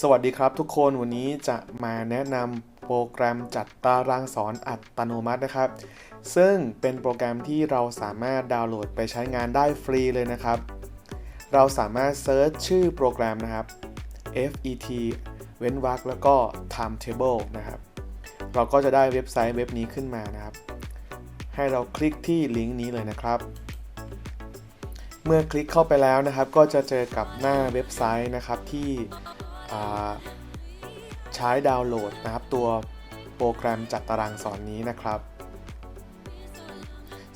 สวัสดีครับทุกคนวันนี้จะมาแนะนำโปรแกรมจัดตารางสอนอัตโนมัตินะครับ ซึ่งเป็นโปรแกรมที่เราสามารถดาวน์โหลดไปใช้งานได้ฟรีเลยนะครับ เราสามารถเซิร์ชชื่อโปรแกรมนะครับ FET เว้นวรรคแล้วก็ timetable นะครับ เราก็จะได้เว็บไซต์เว็บนี้ขึ้นมานะครับ ให้เราคลิกที่ลิงก์นี้เลยนะครับ เมื่อคลิกเข้าไปแล้วนะครับ ก็จะเจอกับหน้าเว็บไซต์นะครับที่ ใช้ดาวน์โหลดนะครับตัวโปรแกรมจัดตารางสอนนี้นะครับ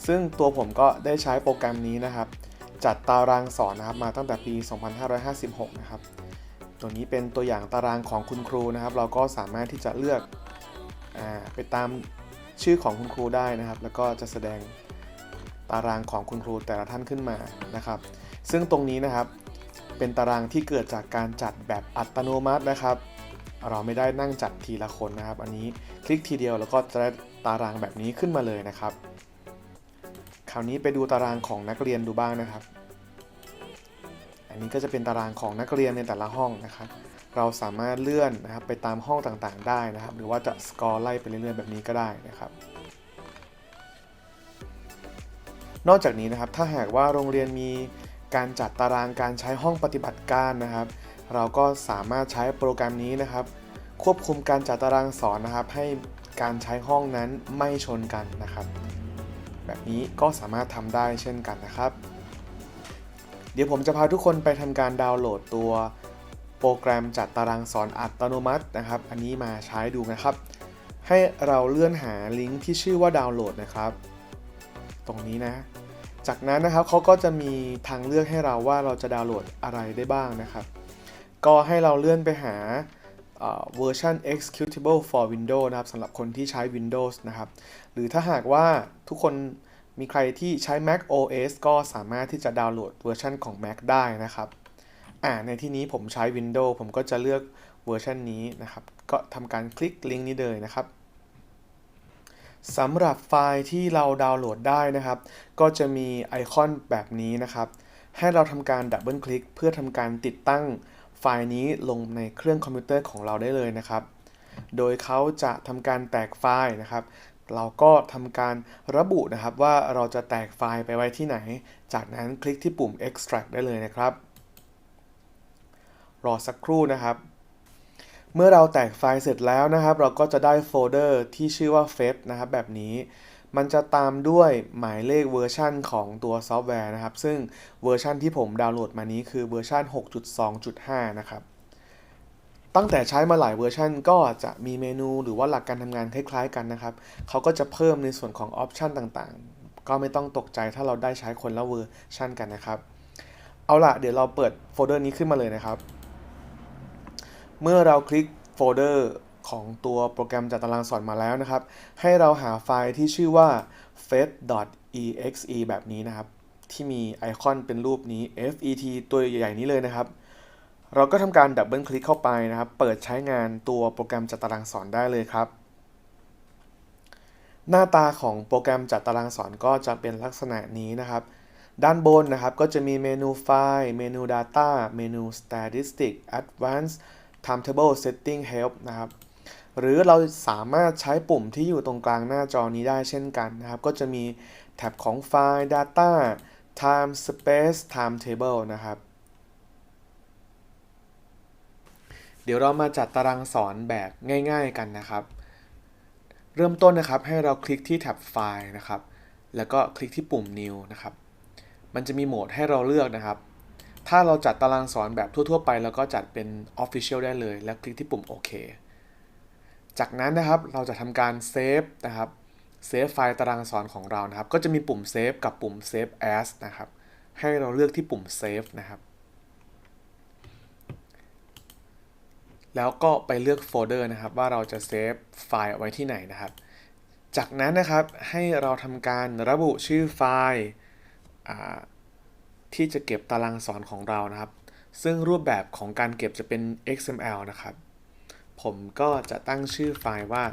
ซึ่งตัวผมก็ได้ใช้โปรแกรมนี้นะครับ จัดตารางสอนนะครับมาตั้งแต่ปี 2556 นะครับ ตัวนี้เป็นตัวอย่างตารางของคุณครูนะครับ เราก็สามารถที่จะเลือกอไปตามชื่อของคุณครูได้นะครับ แล้วก็จะแสดงตารางของคุณครูแต่ละท่านขึ้นมานะครับ ซึ่งตรงนี้นะครับ เป็นตารางที่เกิดจากการจัดแบบอัตโนมัตินะครับ เราไม่ได้นั่งจัดทีละคนนะครับ อันนี้คลิกทีเดียวแล้วก็จะได้ตารางแบบนี้ขึ้นมาเลยนะครับ คราวนี้ไปดูตารางของนักเรียนดูบ้างนะครับ อันนี้ก็จะเป็นตารางของนักเรียนในแต่ละห้องนะครับ เราสามารถเลื่อนนะครับไปตามห้องต่างๆ ได้นะครับ หรือว่าจะสกอร์ไล่ไปเรื่อยๆแบบนี้ก็ได้นะครับนอกจากนี้นะครับถ้าหากว่าโรงเรียนมี การจัดตารางการใช้ห้องปฏิบัติการนะครับ เราก็สามารถใช้โปรแกรมนี้นะครับ ควบคุมการจัดตารางสอนนะครับ ให้การใช้ห้องนั้นไม่ชนกันนะครับ แบบนี้ก็สามารถทำได้เช่นกันนะครับ เดี๋ยวผมจะพาทุกคนไปทำการดาวน์โหลดตัวโปรแกรมจัดตารางสอนอัตโนมัตินะครับ อันนี้มาใช้ดูนะครับ ให้เราเลื่อนหาลิงก์ที่ชื่อว่าดาวน์โหลดนะครับ ตรงนี้นะ จากนั้นนะครับเขาก็จะมีทางเลือกให้เราว่าเราจะดาวน์โหลดอะไรได้บ้างนะครับ ก็ให้เราเลื่อนไปหาเวอร์ชัน executable for Windows นะครับสำหรับคนที่ใช้ Windows นะครับ หรือถ้าหากว่าทุกคนมีใครที่ใช้ Mac OS ก็สามารถที่จะดาวน์โหลดเวอร์ชันของ Mac ได้นะครับอ่าในที่นี้ผมใช้ Windows ผมก็จะเลือกเวอร์ชันนี้นะครับ ก็ทำการคลิกลิงก์นี้เลยนะครับ สำหรับไฟล์ที่เราดาวน์โหลดได้นะครับ ก็จะมีไอคอนแบบนี้นะครับ ให้เราทำการดับเบิลคลิกเพื่อทำการติดตั้งไฟล์นี้ลงในเครื่องคอมพิวเตอร์ของเราได้เลยนะครับ โดยเขาจะทำการแตกไฟล์นะครับ เราก็ทำการระบุนะครับว่าเราจะแตกไฟล์ไปไว้ที่ไหน จากนั้นคลิกที่ปุ่ม extract ได้เลยนะครับ รอสักครู่นะครับ เมื่อเราแตกไฟล์เสร็จแล้วนะครับ เราก็จะได้โฟลเดอร์ที่ชื่อว่า f e t นะครับแบบนี้ มันจะตามด้วยหมายเลขเวอร์ชันของตัวซอฟต์แวร์นะครับ ซึ่งเวอร์ชันที่ผมดาวน์โหลดมานี้คือเวอร์ชัน6.2.5 นะครับ ตั้งแต่ใช้มาหลายเวอร์ชันก็จะมีเมนูหรือว่าหลักการทำงานคล้ายๆกันนะครับ เขาก็จะเพิ่มในส่วนของออปชันต่างๆ ก็ไม่ต้องตกใจถ้าเราได้ใช้คนละเวอร์ชันกันนะครับ เอาล่ะเดี๋ยวเราเปิดโฟลเดอร์นี้ขึ้นมาเลยนะครับ เมื่อเราคลิกโฟลเดอร์ของตัวโปรแกรมจัดตารางสอนมาแล้วนะครับ ให้เราหาไฟล์ที่ชื่อว่า fed.exe แบบนี้นะครับ ที่มีไอคอนเป็นรูปนี้ fet ตัวใหญ่ๆนี้เลยนะครับ เราก็ทำการดับเบิลคลิกเข้าไปนะครับ เปิดใช้งานตัวโปรแกรมจัดตารางสอนได้เลยครับ หน้าตาของโปรแกรมจัดตารางสอนก็จะเป็นลักษณะนี้นะครับ ด้านบนนะครับก็จะมีเมนูไฟล์ เมนู Data เมนู Statistics Advanced Timetable Setting Help นะครับหรือเราสามารถใช้ปุ่มที่อยู่ตรงกลางหน้าจอนี้ได้เช่นกันนะครับ ก็จะมีแท็บของไฟล์ Data Time Space Timetable นะครับ เดี๋ยวเรามาจัดตารางสอนแบบง่าย ๆกันนะครับ เริ่มต้นนะครับให้เราคลิกที่แท็บไฟล์นะครับ แล้วก็คลิกที่ปุ่ม New นะครับ มันจะมีโหมดให้เราเลือกนะครับ ถ้าเราจัดตารางสอนแบบทั่ว ๆ ไปเราก็จัดเป็น Official ได้เลย แล้วคลิกที่ปุ่มโอเค จากนั้นนะครับเราจะทำการเซฟนะครับเซฟไฟล์ตารางสอนของเรานะครับ ก็จะมีปุ่มเซฟกับปุ่ม Save As นะครับ ให้เราเลือกที่ปุ่ม Save นะครับแล้วก็ไปเลือกโฟลเดอร์นะครับ ว่าเราจะเซฟไฟล์เอาไว้ที่ไหนนะครับ จากนั้นนะครับให้เราทำการระบุชื่อไฟล์ ที่จะเก็บตารางสอนของเรานะครับ ซึ่งรูปแบบของการเก็บจะเป็น XML นะครับ ผมก็จะตั้งชื่อไฟล์ว่า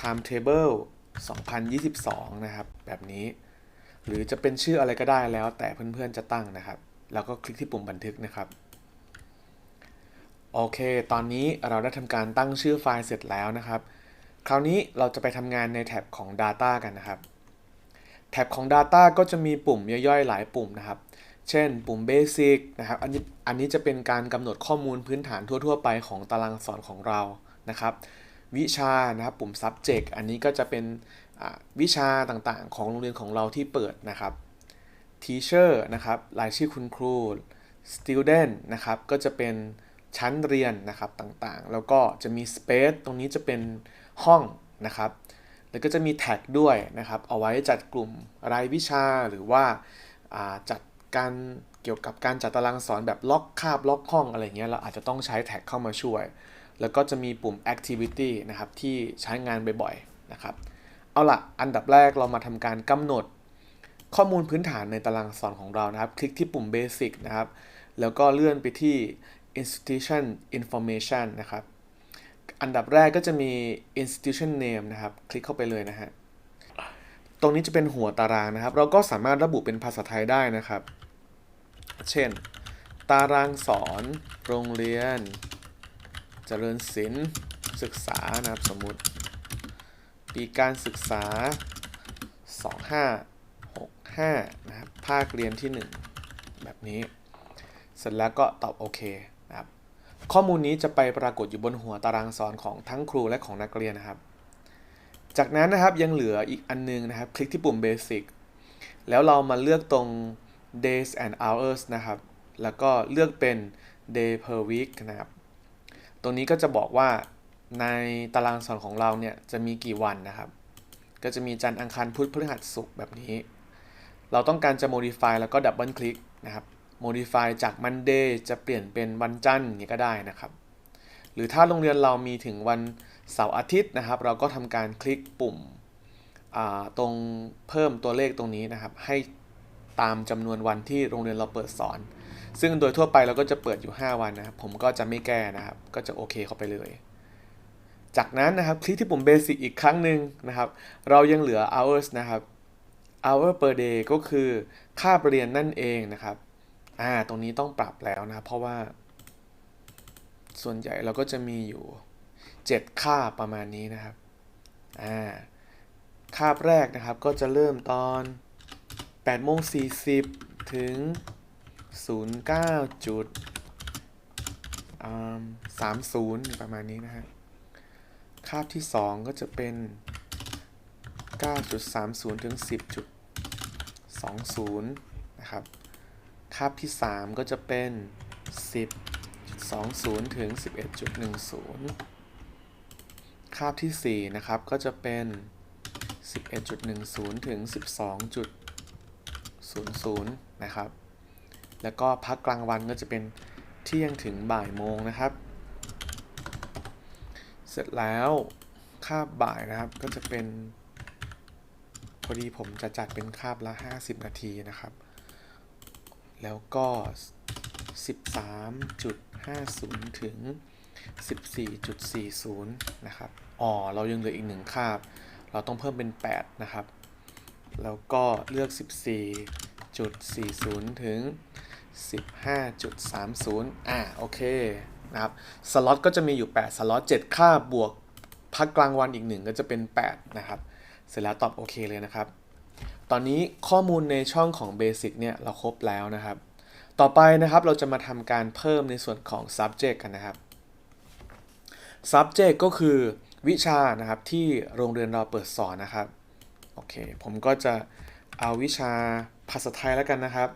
timetable 2022 นะครับ แบบนี้ หรือจะเป็นชื่ออะไรก็ได้แล้วแต่เพื่อนๆจะตั้งนะครับ แล้วก็คลิกที่ปุ่มบันทึกนะครับโโอเค ตอนนี้เราได้ทำการตั้งชื่อไฟล์เสร็จแล้วนะครับ คราวนี้เราจะไปทำงานในแท็บของ Data กันนะครับ แท็บของ Data ก็จะมีปุ่มย่อยๆ หลายปุ่มนะครับ เช่นปุ่ม Basic นะครับอันนี้อันนี้จะเป็นการกำหนดข้อมูลพื้นฐานทั่ว ๆ ไปของตารางสอนของเรานะครับ วิชานะครับปุ่ม Subject อันนี้ก็จะเป็นวิชาต่างๆ ของโรงเรียนของเราที่เปิดนะครับ Teacher นะครับรายชื่อคุณครู Student นะครับก็จะเป็นชั้นเรียนนะครับต่างๆ แล้วก็จะมี Space ตรงนี้จะเป็นห้องนะครับ แล้วก็จะมีแท็กด้วยนะครับ เอาไว้จัดกลุ่มรายวิชาหรือว่าอ่าจัด การเกี่ยวกับการจัดตารางสอนแบบล็อกคาบล็อกห้องอะไรเงี้ยเราอาจจะต้องใช้แท็กเข้ามาช่วย แล้วก็จะมีปุ่ม activity นะครับที่ใช้งานบ่อยๆนะครับเอาละอันดับแรกเรามาทำการกำหนดข้อมูลพื้นฐานในตารางสอนของเรานะครับ คลิกที่ปุ่ม basic นะครับ แล้วก็เลื่อนไปที่ institution information นะครับ อันดับแรกก็จะมี institution name นะครับ คลิกเข้าไปเลยนะฮะ ตรงนี้จะเป็นหัวตารางนะครับ เราก็สามารถระบุเป็นภาษาไทยได้นะครับ เช่น ตารางสอน โรงเรียน เจริญศิลป์ศึกษานะครับสมมุติ ปีการศึกษา 2565 นะครับ ภาคเรียนที่ 1 แบบนี้ เสร็จแล้วก็ตอบโอเคนะครับ ข้อมูลนี้จะไปปรากฏอยู่บนหัวตารางสอนของทั้งครูและของนักเรียนนะครับ จากนั้นนะครับยังเหลืออีกอันนึงนะครับ คลิกที่ปุ่ม Basic แล้วเรามาเลือกตรง days and hours นะครับ แล้วก็เลือกเป็น day per week นะครับ ตรงนี้ก็จะบอกว่าในตารางสอนของเราเนี่ยจะมีกี่วันนะครับ ก็จะมีจันทร์อังคารพุธพฤหัสศุกร์แบบนี้ เราต้องการจะ modify แล้วก็ดับเบิลคลิกนะครับ modify จาก Monday จะเปลี่ยนเป็นวันจันทร์นี้ก็ได้นะครับ หรือถ้าโรงเรียนเรามีถึงวันเสาร์อาทิตย์นะครับ เราก็ทำการคลิกปุ่มตรงเพิ่มตัวเลขตรงนี้นะครับ ให้ ตามจำนวนวันที่โรงเรียนเราเปิดสอน ซึ่งโดยทั่วไปเราก็จะเปิดอยู่ 5 วันนะครับ ผมก็จะไม่แก้นะครับ ก็จะโอเคเข้าไปเลย จากนั้นนะครับคลิกที่ปุ่ม Basic อีกครั้งหนึ่งนะครับ เรายังเหลือ hours นะครับ hour per day ก็คือค่าเรียนนั่นเองนะครับอ่าตรงนี้ต้องปรับแล้วนะเพราะว่า ส่วนใหญ่เราก็จะมีอยู่ 7 ค่าประมาณนี้นะครับอ่าคาบแรกนะครับก็จะเริ่มตอน 8โมง40 ถึง 09จุดสามศูนย์ประมาณนี้นะฮะ คาบที่ 2 ก็จะเป็น 9.30 ถึง 10.20 นะครับ คาบที่ 3 ก็จะเป็น 10.20 ถึง 11.10 คาบที่ 4 นะครับ ก็จะเป็น 11.10 ถึง 12.10 00นะครับ แล้วก็พักกลางวันก็จะเป็นเที่ยงถึงบ่ายโมงนะครับ เสร็จแล้วคาบบ่ายนะครับก็จะเป็น พอดีผมจะจัดเป็นคาบละ 50 นาทีนะครับ แล้วก็ 13.50 ถึง 14.40 นะครับ อ๋อ เรายังเหลืออีกหนึ่งคาบ เราต้องเพิ่มเป็น 8 นะครับ แล้วก็เลือก 14.40 ถึง 15.30 อ่าโอเคนะครับ สล็อตก็จะมีอยู่ 8 สล็อต 7 ค่าบวกพักกลางวันอีกหนึ่งก็จะเป็น 8 นะครับ เสร็จแล้วตอบโอเคเลยนะครับ ตอนนี้ข้อมูลในช่องของ Basic เนี่ยเราครบแล้วนะครับ ต่อไปนะครับเราจะมาทำการเพิ่มในส่วนของ subject กันนะครับ subject ก็คือวิชานะครับที่โรงเรียนเราเปิดสอนนะครับ โอเค ผมก็จะเอาวิชาภาษาไทยแล้วกันนะครับ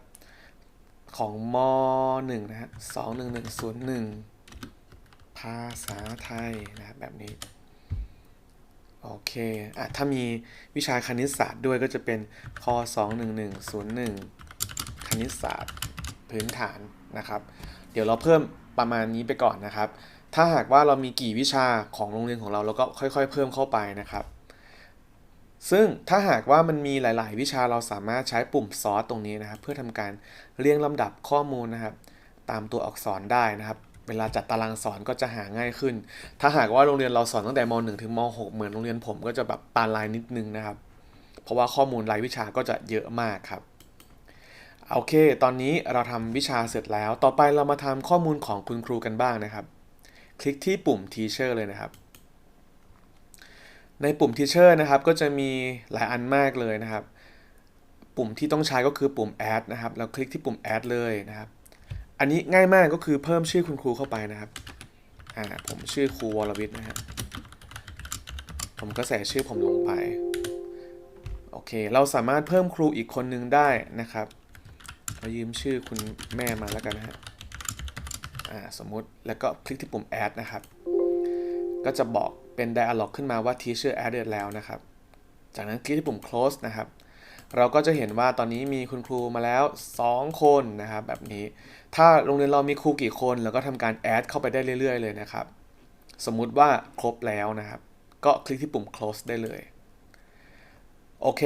ของม .1 นะฮะ21101 ภาษาไทยนะบแบบนี้ โอเคอะถ้ามีวิชาคณิตศาสตร์ด้วยก็จะเป็นค21101 คณิตศาสตร์พื้นฐานนะครับ เดี๋ยวเราเพิ่มประมาณนี้ไปก่อนนะครับ ถ้าหากว่าเรามีกี่วิชาของโรงเรียนของเราเราก็ค่อย ๆ เพิ่มเข้าไปนะครับ ซึ่งถ้าหากว่ามันมีหลาย ๆ วิชาเราสามารถใช้ปุ่มซอสตรงนี้นะครับ เพื่อทำการเรียงลำดับข้อมูลนะครับ ตามตัวอักษรได้นะครับ เวลาจัดตารางสอนก็จะหาง่ายขึ้น ถ้าหากว่าโรงเรียนเราสอนตั้งแต่ม .1 ถึงม .6 เหมือนโรงเรียนผมก็จะแบบปานลายนิดนึงนะครับ เพราะว่าข้อมูลรายวิชาก็จะเยอะมากครับโอเค ตอนนี้เราทำวิชาเสร็จแล้ว ต่อไปเรามาทำข้อมูลของคุณครูกันบ้างนะครับ คลิกที่ปุ่ม Teacher เลยนะครับ ในปุ่ม Teacher นะครับก็จะมีหลายอันมากเลยนะครับ ปุ่มที่ต้องใช้ก็คือปุ่ม Add นะครับแล้วคลิกที่ปุ่ม Add เลยนะครับ อันนี้ง่ายมากก็คือเพิ่มชื่อคุณครูเข้าไปนะครับอ่าผมชื่อครูวรวิทย์นะครับผมก็ใส่ชื่อผมลงไปโอเค เราสามารถเพิ่มครูอีกคนนึงได้นะครับเรายืมชื่อคุณแม่มาแล้วกันนะฮะอ่าสมมุติแล้วก็คลิกที่ปุ่ม add นะครับ ก็จะบอกเป็น dialog ขึ้นมาว่า teacher added แล้วนะครับ จากนั้นคลิกที่ปุ่ม close นะครับ เราก็จะเห็นว่าตอนนี้มีคุณครูมาแล้ว 2 คนนะครับ แบบนี้ ถ้าโรงเรียนเรามีครูกี่คนเราก็ทำการ add เข้าไปได้เรื่อย ๆ เลยนะครับ สมมุติว่าครบแล้วนะครับ ก็คลิกที่ปุ่ม close ได้เลย โอเค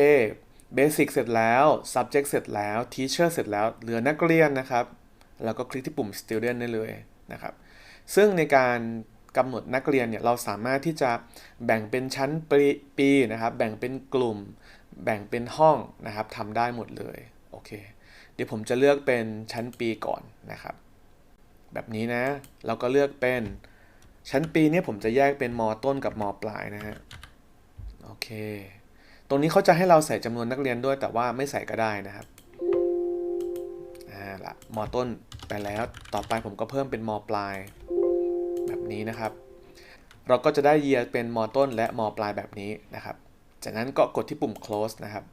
Basic เสร็จแล้ว Subject เสร็จแล้ว Teacher เสร็จแล้ว เหลือนักเรียนนะครับ แล้วก็คลิกที่ปุ่ม Student ได้เลยนะครับ ซึ่งในการ กำหนดนักเรียนเนี่ยเราสามารถที่จะแบ่งเป็นชั้นปีปีนะครับ แบ่งเป็นกลุ่ม แบ่งเป็นห้องนะครับทำได้หมดเลยโอเค เดี๋ยวผมจะเลือกเป็นชั้นปีก่อนนะครับ แบบนี้นะเราก็เลือกเป็นชั้นปีเนี่ยผมจะแยกเป็นมต้นกับมปลายนะฮะโอเค ตรงนี้เขาจะให้เราใส่จำนวนนักเรียนด้วยแต่ว่าไม่ใส่ก็ได้นะครับอ่าละมต้นไปแล้วต่อไปผมก็เพิ่มเป็นมปลาย นี้นะครับ เราก็จะได้เยียเป็นมต้นและมปลายแบบนี้นะครับ จากนั้นก็กดที่ปุ่ม close นะครับ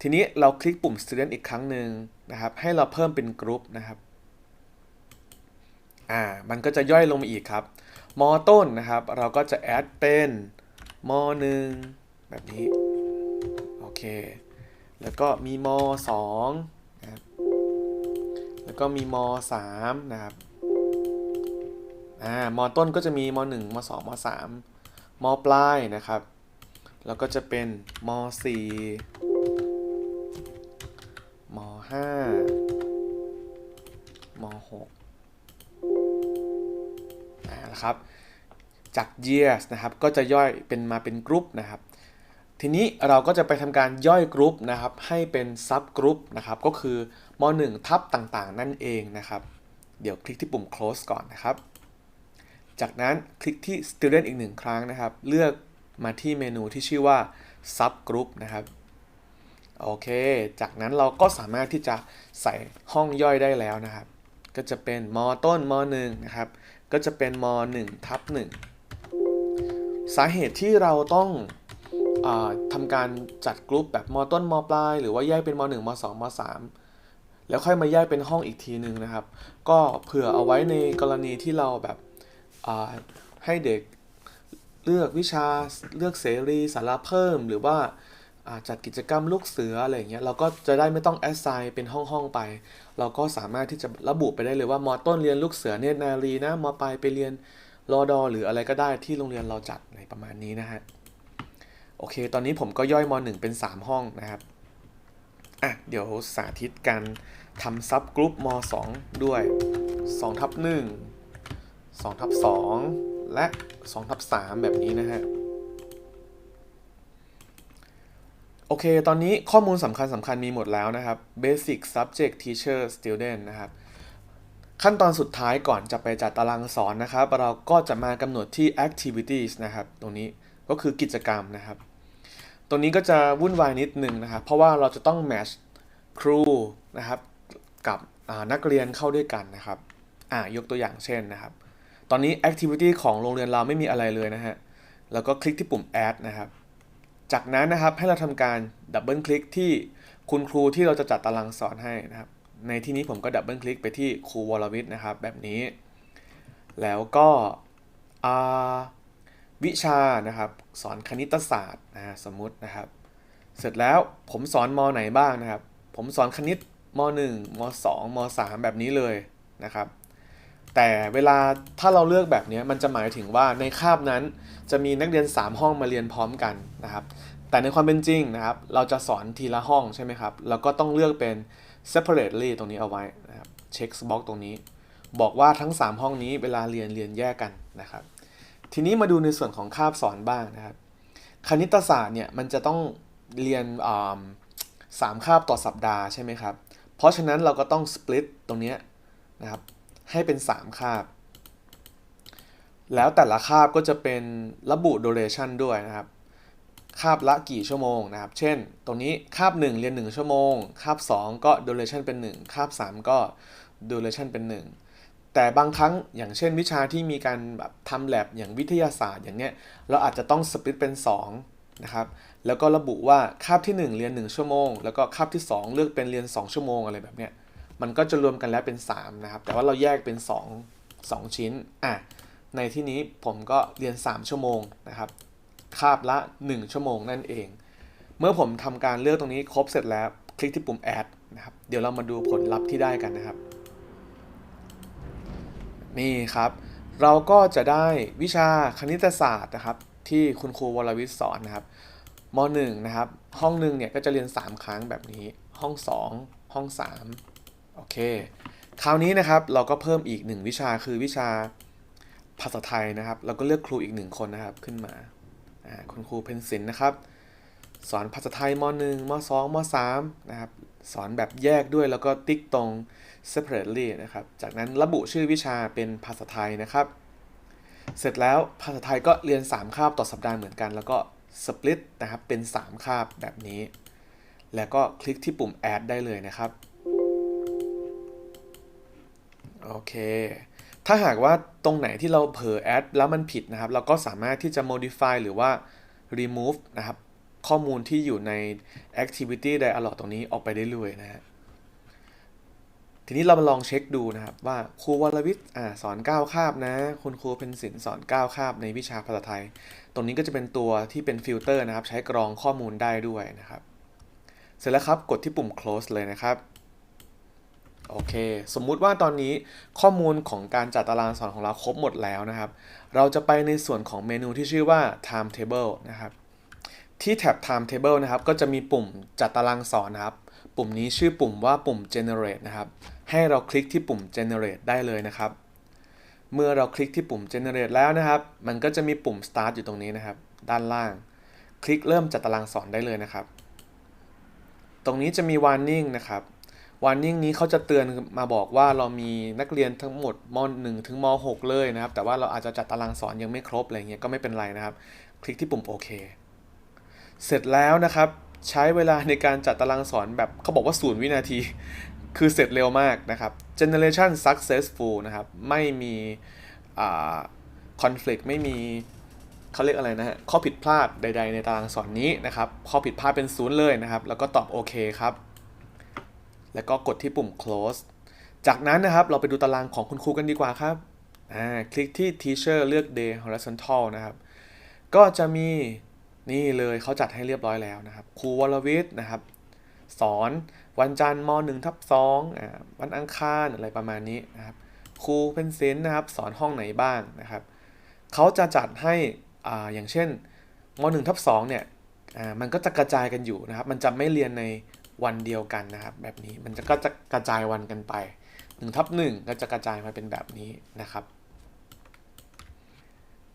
ทีนี้เราคลิกปุ่ม student อีกครั้งหนึ่งนะครับ ให้เราเพิ่มเป็นกรุ๊ปนะครับอ่ามันก็จะย่อยลงมาอีกครับมต้นนะครับ เราก็จะ add เป็นมหนึ่งแบบนี้ โอเค แล้วก็มีม2นะครับแล้วก็มีม3นะครับ อ่ามต้นก็จะมีม1ม2ม3มปลายนะครับ แล้วก็จะเป็นม4ม5ม6อ่านะครับ จาก years นะครับ ก็จะย่อยเป็นมาเป็นกรุ๊ปนะครับ ทีนี้เราก็จะไปทำการย่อยกรุ๊ปนะครับ ให้เป็นซับกรุ๊ปนะครับ ก็คือม1ทับต่างๆ นั่นเองนะครับ เดี๋ยวคลิกที่ปุ่ม close ก่อนนะครับ จากนั้นคลิกที่ student อีกหนึ่งครั้งนะครับ เลือกมาที่เมนูที่ชื่อว่า sub group นะครับโอเค จากนั้นเราก็สามารถที่จะใส่ห้องย่อยได้แล้วนะครับ ก็จะเป็นมต้นม1นะครับ ก็จะเป็นม1ทับ1สาเหตุที่เราต้องอทำการจัดกลุ่มแบบมต้นมปลาย หรือว่าแยกเป็นม1ม2ม3แล้วค่อยมาแยกเป็นห้องอีกทีหนึ่งนะครับ ก็เผื่อเอาไว้ในกรณีที่เราแบบ ให้เด็กเลือกวิชาเลือกเสรีสาระเพิ่ม หรือว่าจัดกิจกรรมลูกเสืออะไรอย่างเงี้ยเราก็จะได้ไม่ต้องแอสไซน์เป็นห้องห้องไป เราก็สามารถที่จะระบุไปได้เลยว่ามต้นเรียนลูกเสือเนตรนารีนะมปลายไปเรียนรอดอหรืออะไรก็ได้ที่โรงเรียนเราจัดในประมาณนี้นะฮะโอเค ตอนนี้ผมก็ย่อยม .1 เป็น 3 ห้องนะครับอะเดี๋ยวสาธิตการทำซับกรุ๊ปม .2 ด้วย2ทับ1 2ทับ2และ2ทับ3แบบนี้นะฮะ โอเค ตอนนี้ข้อมูลสำคัญสำคัญมีหมดแล้วนะครับ Basic Subject Teacher Student นะครับ ขั้นตอนสุดท้ายก่อนจะไปจัดตารางสอนนะครับ เราก็จะมากำหนดที่ Activities นะครับ ตรงนี้ก็คือกิจกรรมนะครับ ตรงนี้ก็จะวุ่นวายนิดนึงนะครับ เพราะว่าเราจะต้อง match ครูนะครับกับนักเรียนเข้าด้วยกันนะครับ อ่ายกตัวอย่างเช่นนะครับ ตอนนี้ activity ของโรงเรียนเราไม่มีอะไรเลยนะฮะ แล้วก็คลิกที่ปุ่ม add นะครับ จากนั้นนะครับให้เราทำการดับเบิลคลิกที่คุณครูที่เราจะจัดตารางสอนให้นะครับ ในที่นี้ผมก็ดับเบิลคลิกไปที่ครูวรวิทย์นะครับ แบบนี้ แล้วก็วิชานะครับ สอนคณิตศาสตร์นะสมมตินะครับ เสร็จแล้วผมสอนมไหนบ้างนะครับ ผมสอนคณิตม .1 ม .2 ม .3 แบบนี้เลยนะครับ แต่เวลาถ้าเราเลือกแบบนี้มันจะหมายถึงว่าในคาบนั้นจะมีนักเรียน 3 ห้องมาเรียนพร้อมกันนะครับ แต่ในความเป็นจริงนะครับ เราจะสอนทีละห้องใช่ไหมครับเราก็ต้องเลือกเป็น separately ตรงนี้เอาไว้นะครับ check box ตรงนี้ บอกว่าทั้ง 3 ห้องนี้เวลาเรียนเรียนแยกกันนะครับ ทีนี้มาดูในส่วนของคาบสอนบ้างนะครับ คณิตศาสตร์เนี่ยมันจะต้องเรียนสามคาบต่อสัปดาห์ใช่ไหมครับเพราะฉะนั้นเราก็ต้อง split ตรงนี้นะครับ ให้เป็น 3 คาบ แล้วแต่ละคาบก็จะเป็นระบุ duration ด้วยนะครับคาบละกี่ชั่วโมงนะครับ เช่น ตรงนี้คาบ 1 เรียน 1 ชั่วโมง คาบ 2 ก็ duration เป็น 1 คาบ 3 ก็ duration เป็น 1 แต่บางครั้งอย่างเช่นวิชาที่มีการแบบทำ lab อย่างวิทยาศาสตร์อย่างเนี้ย เราอาจจะต้องสปลิตเป็น 2 นะครับ แล้วก็ระบุว่าคาบที่ 1 เรียน 1 ชั่วโมง แล้วก็คาบที่ 2 เลือกเป็นเรียน 2 ชั่วโมงอะไรแบบเนี้ย มันก็จะรวมกันแล้วเป็น 3 นะครับ แต่ว่าเราแยกเป็น 2 2 ชิ้นอะในที่นี้ผมก็เรียน 3 ชั่วโมงนะครับ คาบละ 1 ชั่วโมงนั่นเอง เมื่อผมทำการเลือกตรงนี้ครบเสร็จแล้วคลิกที่ปุ่ม add นะครับ เดี๋ยวเรามาดูผลลัพธ์ที่ได้กันนะครับ นี่ครับ เราก็จะได้วิชาคณิตศาสตร์นะครับ ที่คุณครูวรวิทย์สอนนะครับม .1 นะครับ ห้องหนึ่งเนี่ยก็จะเรียน 3 ครั้งแบบนี้ ห้อง 2 ห้อง 3 โอเค คราวนี้นะครับเราก็เพิ่มอีก1วิชาคือวิชาภาษาไทยนะครับ เราก็เลือกครูอีก1คนนะครับขึ้นมาอ่าคุณครูเพนสินนะครับ สอนภาษาไทยม .1 ม .2 ม .3 นะครับ สอนแบบแยกด้วยแล้วก็ติ๊กตรง separately นะครับ จากนั้นระบุชื่อวิชาเป็นภาษาไทยนะครับ เสร็จแล้วภาษาไทยก็เรียน 3 คาบต่อสัปดาห์เหมือนกัน แล้วก็ split นะครับเป็น 3 คาบแบบนี้ แล้วก็คลิกที่ปุ่ม add ได้เลยนะครับ เค ถ้าหากว่าตรงไหนที่เราเผลอ add แล้วมันผิดนะครับ เราก็สามารถที่จะ modify หรือว่า remove นะครับ ข้อมูลที่อยู่ใน activity dialog ตรงนี้ออกไปได้เลยนะฮะทีนี้เรามาลองเช็คดูนะครับ ว่าครูวรวิทย์อสอน9คาบนะ คุณครูเพนสินสอน9คาบในวิชาภาษาไทย ตรงนี้ก็จะเป็นตัวที่เป็นฟิลเตอร์นะครับ ใช้กรองข้อมูลได้ด้วยนะครับ เสร็จแล้วครับกดที่ปุ่ม close เลยนะครับ โอเค สมมุติว่าตอนนี้ข้อมูลของการจัดตารางสอนของเราครบหมดแล้วนะครับ เราจะไปในส่วนของเมนูที่ชื่อว่า timetable นะครับ ที่แท็บ timetable นะครับ ก็จะมีปุ่มจัดตารางสอนนะครับ ปุ่มนี้ชื่อปุ่มว่าปุ่ม generate นะครับ ให้เราคลิกที่ปุ่ม generate ได้เลยนะครับ เมื่อเราคลิกที่ปุ่ม generate แล้วนะครับ มันก็จะมีปุ่ม start อยู่ตรงนี้นะครับ ด้านล่าง คลิกเริ่มจัดตารางสอนได้เลยนะครับ ตรงนี้จะมี warning นะครับ warning นี้เขาจะเตือนมาบอกว่าเรามีนักเรียนทั้งหมดม .1 ถึงม .6 เลยนะครับ แต่ว่าเราอาจจะจัดตารางสอนยังไม่ครบอะไรเงี้ยก็ไม่เป็นไรนะครับ คลิกที่ปุ่มโอเค เสร็จแล้วนะครับใช้เวลาในการจัดตารางสอนแบบเขาบอกว่า0วินาที คือเสร็จเร็วมากนะครับ generation successful นะครับ ไม่มีอ่า conflict ไม่มีเขาเรียกอะไรนะฮะข้อผิดพลาดใด ๆ ในตารางสอนนี้นะครับ ข้อผิดพลาดเป็นศูนย์เลยนะครับ แล้วก็ตอบโอเคครับ แล้วก็กดที่ปุ่ม close จากนั้นนะครับเราไปดูตารางของคุณครูกันดีกว่าครับคลิกที่ teacher เลือก day horizontal นะครับ ก็จะมีนี่เลยเขาจัดให้เรียบร้อยแล้วนะครับ ครูวรวิทย์นะครับ สอนวันจันทร์ม .1 ทับ2อ่าวันอังคารอะไรประมาณนี้นะครับ ครูเพนเซนนะครับ สอนห้องไหนบ้างนะครับเขาจะจัดให้ออย่างเช่นม .1 ทับ2เนี่ยมันก็จะกระจายกันอยู่นะครับ มันจะไม่เรียนใน วันเดียวกันนะครับ แบบนี้มันก็จะกระจายวันกันไป1ทับ1ก็จะกระจายมาเป็นแบบนี้นะครับ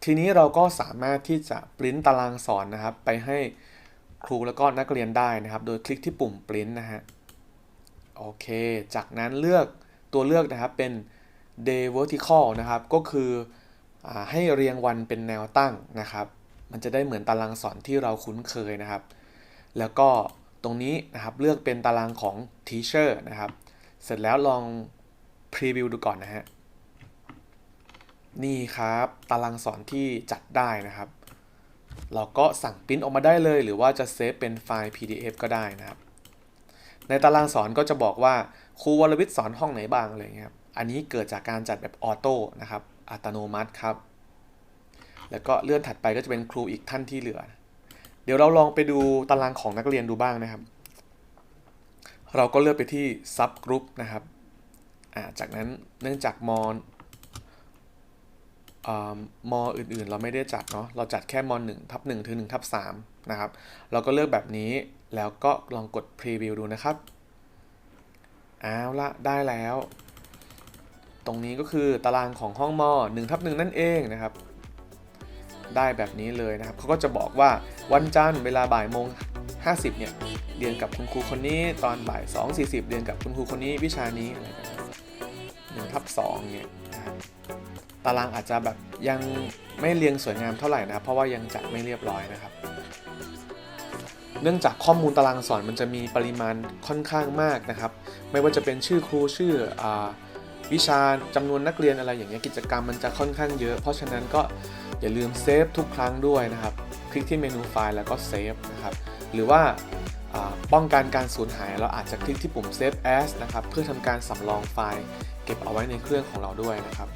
ทีนี้เราก็สามารถที่จะปริ้นตารางสอนนะครับ ไปให้ครูแล้วก็นักเรียนได้นะครับ โดยคลิกที่ปุ่มปริ้นนะฮะโอเค จากนั้นเลือกตัวเลือกนะครับเป็น day vertical นะครับ ก็คืออให้เรียงวันเป็นแนวตั้งนะครับ มันจะได้เหมือนตารางสอนที่เราคุ้นเคยนะครับ แล้วก็ ตรงนี้นะครับเลือกเป็นตารางของ teacher นะครับ เสร็จแล้วลอง preview ดูก่อนนะฮะ นี่ครับตารางสอนที่จัดได้นะครับ เราก็สั่งปริ้นออกมาได้เลย หรือว่าจะเซฟเป็นไฟล์ PDF ก็ได้นะครับ ในตารางสอนก็จะบอกว่าครูวรวิทย์สอนห้องไหนบ้างอะไรเงี้ยครับ อันนี้เกิดจากการจัดแบบออโต้นะครับ อัตโนมัติครับ แล้วก็เลื่อนถัดไปก็จะเป็นครูอีกท่านที่เหลือ เดี๋ยวเราลองไปดูตารางของนักเรียนดูบ้างนะครับ เราก็เลือกไปที่ sub group นะครับาจากนั้นเนื่องจากมอนอมออื่นๆ เราไม่ได้จัดเนาะ เราจัดแค่มอ1ทับ1ถึง1ทับ3นะครับ เราก็เลือกแบบนี้แล้วก็ลองกด preview ดูนะครับ เอาละได้แล้ว ตรงนี้ก็คือตารางของห้องมอ1ทับ1นั่นเองนะครับ ได้แบบนี้เลยนะครับเขาก็จะบอกว่าวันจันทร์เวลาบ่ายโมง50เนี่ยเรียนกับคุณครูคนนี้ตอนบ่าย 2 40 เรียนกับคุณครูคนนี้วิชานี้อะไรแบบนี้1ทับ2เนี่ยตารางอาจจะแบบยังไม่เรียงสวยงามเท่าไหร่นะครับเพราะว่ายังจัดไม่เรียบร้อยนะครับเนื่องจากข้อมูลตารางสอนมันจะมีปริมาณค่อนข้างมากนะครับ ไม่ว่าจะเป็นชื่อครูชื่ออวิชาจำนวนนักเรียนอะไรอย่างเงี้ยกิจกรรมมันจะค่อนข้างเยอะ เพราะฉะนั้นก็ อย่าลืมเซฟทุกครั้งด้วยนะครับ คลิกที่เมนูไฟล์แล้วก็เซฟนะครับ หรือว่าป้องกันการสูญหายเราอาจจะคลิกที่ปุ่ม Save As นะครับเพื่อทำการสำรองไฟล์ เก็บเอาไว้ในเครื่องของเราด้วยนะครับ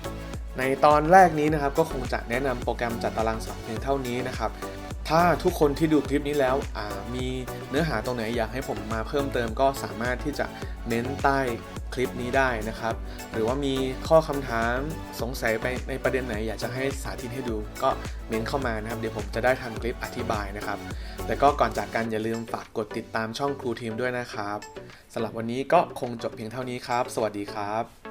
ในตอนแรกนี้นะครับก็คงจะแนะนำโปรแกรมจัดตารางสอนเพียงเท่านี้นะครับ ถ้าทุกคนที่ดูคลิปนี้แล้วมีเนื้อหาตรงไหนอยากให้ผมมาเพิ่มเติมก็สามารถที่จะเม้นใต้ คลิปนี้ได้นะครับ หรือว่ามีข้อคำถามสงสัยไปในประเด็นไหน อยากจะให้สาธิตให้ดูก็เม้นเข้ามานะครับ เดี๋ยวผมจะได้ทำคลิปอธิบายนะครับ แล้วก็ก่อนจากกันอย่าลืมฝากกดติดตามช่องครูทีมด้วยนะครับสำหรับวันนี้ก็คงจบเพียงเท่านี้ครับ สวัสดีครับ